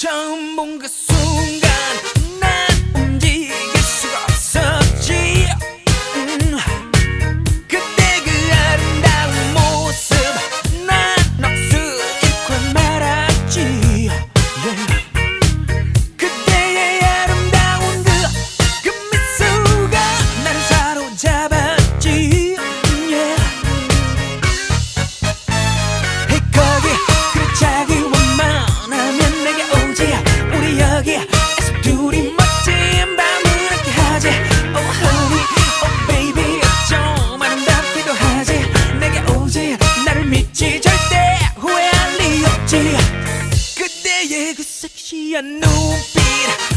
처음 본 그 순간 있지 그대의 그 섹시한 눈빛.